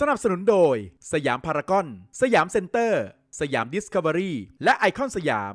สนับสนุนโดย สยามพารากอน สยามเซ็นเตอร์ สยามดิสคัฟเวอรี่ และไอคอนสยาม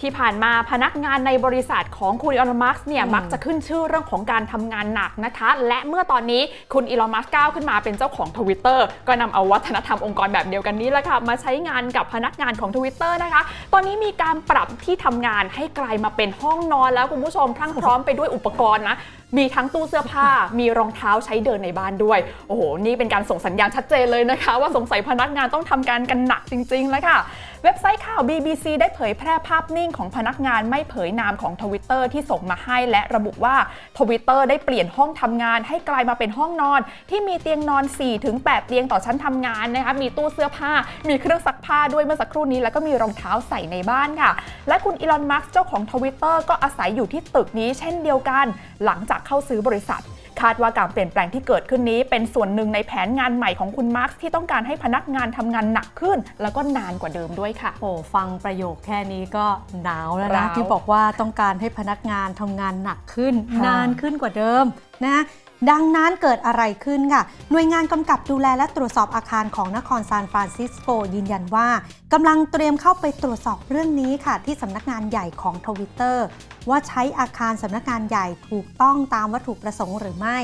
ที่ผ่านมาพนักงานในบริษัทของคุณอีลอนมัสก์เนี่ยมักจะขึ้นชื่อเรื่องของการทำงานหนักนะคะ และเมื่อตอนนี้คุณอีลอนมัสก์ก้าวขึ้นมาเป็นเจ้าของทวิตเตอร์ก็นำเอาวัฒนธรรมองค์กรแบบเดียวกันนี้แหละค่ะมาใช้งานกับพนักงานของ Twitter นะคะ ตอนนี้มีการปรับที่ทำงานให้กลายมาเป็นห้องนอนแล้วคุณผู้ชมพรั่งพร้อมไปด้วยอุปกรณ์นะ มีทั้งตู้เสื้อผ้า มีรองเท้าใช้เดินในบ้านด้วย โอ้โห นี่เป็นการส่งสัญญาณชัดเจนเลยนะคะ ว่าสงสัยพนักงานต้องทำการกันหนักจริงๆแล้วค่ะ เว็บไซต์ข่าว BBC ได้เผยแพร่ภาพนิ่งของพนักงานไม่เผยนามของ Twitter ที่ส่งมาให้และระบุว่า Twitter ได้เปลี่ยนห้องทำงานให้กลายมาเป็นห้องนอน ที่มีเตียงนอน 4-8 เตียงต่อชั้นทำงานนะคะ มีตู้เสื้อผ้า มีเครื่องซักผ้าด้วยเมื่อสักครู่นี้ แล้วก็มีรองเท้าใส่ในบ้านค่ะ และคุณอีลอน มัสก์เจ้าของ Twitter ก็อาศัยอยู่ที่ตึกนี้เช่นเดียวกัน หลังจากเข้าซื้อบริษัท คาดว่าการเปลี่ยนแปลงที่เกิดขึ้นนี้ เป็นส่วนหนึ่งในแผนงานใหม่ของคุณมาร์คที่ต้องการให้พนักงานทำงานหนักขึ้น แล้วก็นานกว่าเดิมด้วยค่ะ โอ้ฟังประโยคแค่นี้ก็หนาวแล้วนะ ร้าวที่บอกว่าต้องการให้พนักงานทำงานหนักขึ้น ค่ะ นานขึ้นกว่าเดิมนะ ดังนั้นเกิดอะไรขึ้นค่ะ หน่วยงานกำกับดูแลและตรวจสอบอาคารของนครซานฟรานซิสโกยืนยันว่ากำลังเตรียมเข้าไปตรวจสอบเรื่องนี้ค่ะ ที่สำนักงานใหญ่ของทวิตเตอร์ว่าใช้อาคารสำนักงานใหญ่ถูกต้องตามวัตถุประสงค์หรือไม่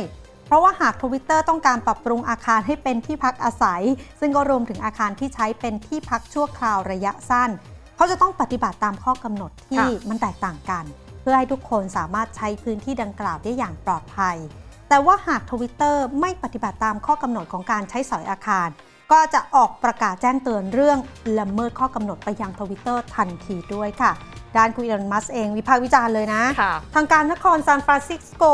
เพราะว่าหากทวิตเตอร์ต้องการปรับปรุงอาคารให้เป็นที่พักอาศัย ซึ่งก็รวมถึงอาคารที่ใช้เป็นที่พักชั่วคราวระยะสั้น เขาจะต้องปฏิบัติตามข้อกำหนดที่ค่ะมันแตกต่างกัน เพื่อให้ทุกคนสามารถใช้พื้นที่ดังกล่าวได้อย่างปลอดภัย แต่ว่าหากทวิตเตอร์ไม่ปฏิบัติตามข้อกำหนดของการใช้สอยอาคาร ก็จะออกประกาศแจ้งเตือนเรื่องละเมิดข้อกำหนดไปยังทวิตเตอร์ทันทีด้วยค่ะ ด้านคุณอีลอนมัสก์เองวิพากษ์วิจารณ์เลยนะค่ะทางการนครซานฟรานซิสโก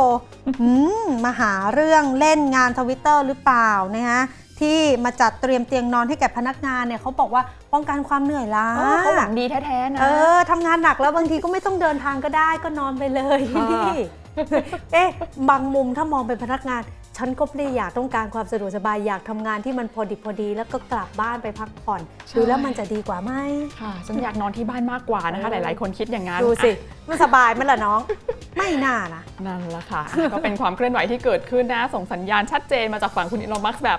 อืมมาหาเรื่องเล่นงานทวิตเตอร์หรือเปล่านะฮะ ที่มาจัดเตรียมเตียงนอนให้แก่พนักงานเนี่ยเขาบอกว่าป้องกันความเหนื่อยล้าเออเขาหวังดีแท้ๆนะเออทำงานหนักแล้วบางทีก็ไม่ต้องเดินทางก็ได้ก็นอนไปเลยค่ะนี่เอ๊ะบางมุมถ้ามองเป็นพนักงาน ฉันก็ไม่ได้อยากต้องการความสะดวกสบายอยากทำงานที่มันพอดิบพอดี แล้วก็กลับบ้านไปพักผ่อนดูแล้วมันจะดีกว่าไหมค่ะฉันอยากนอนที่บ้านมากกว่านะคะ หลายๆ คนคิดอย่างนั้นดูสิมันสบายไหมล่ะน้อง ไม่น่านะนั่นแหละค่ะ ก็เป็นความเคลื่อนไหวที่เกิดขึ้นนะ ส่งสัญญาณชัดเจนมาจากฝั่งคุณอีลอนมัสก์แบบ